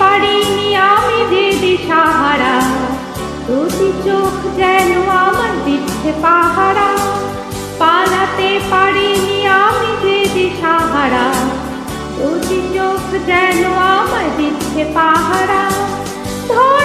পারিনি আমি যে দিশাহারা প্রতি চোখ যেন আমার দিচ্ছে পাহারা। পালাতে পারিনি আমি যে দিশাহারা প্রতি চোখ যেন আমার দিচ্ছে পাহারা। ধর